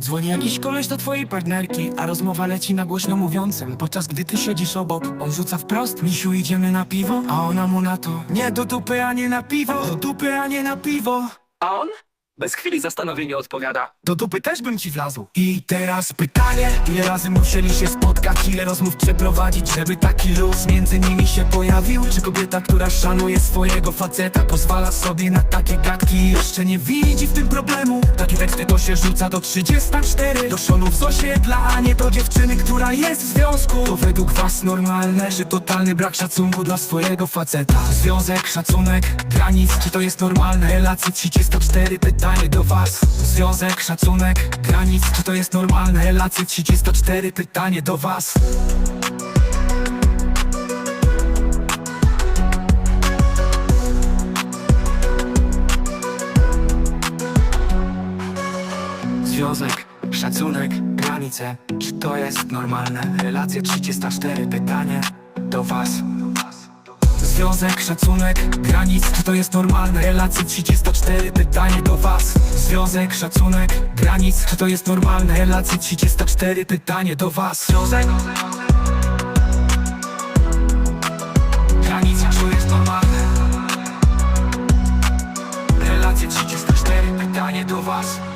Dzwoni jakiś koleś do twojej partnerki, a rozmowa leci na głośno mówiącym. Podczas gdy ty siedzisz obok, on rzuca wprost Misiu idziemy na piwo, a ona mu na to Nie do dupy, a nie na piwo, do dupy, a nie na piwo. A on? Bez chwili zastanowienia odpowiada. Do dupy też bym ci wlazł. I teraz pytanie, ile razy musieli się spotkać Ile rozmów przeprowadzić, żeby taki luz między nimi się pojawił? Czy kobieta, która szanuje swojego faceta Pozwala sobie na takie gadki? Jeszcze nie widzi w tym problemu. Takie teksty to się rzuca do 34 Do szonów z osiedla, a nie do dziewczyny, która jest w związku. To według was normalne, że totalny brak szacunku dla swojego faceta? Związek, szacunek, granic, czy to jest normalne? Relacje 34, pytanie do was Związek, szacunek, granic, czy to jest normalne? Relacje 34, pytanie do was Związek, szacunek, granice Czy to jest normalne? Relacje 34, pytanie do was Związek, szacunek, granic Czy to jest normalne? Relacje 34, pytanie do was Związek, szacunek, granic Czy to jest normalne? Relacje 34, pytanie do was Związek Granic, czy to jest normalne? Relacje 34, pytanie do was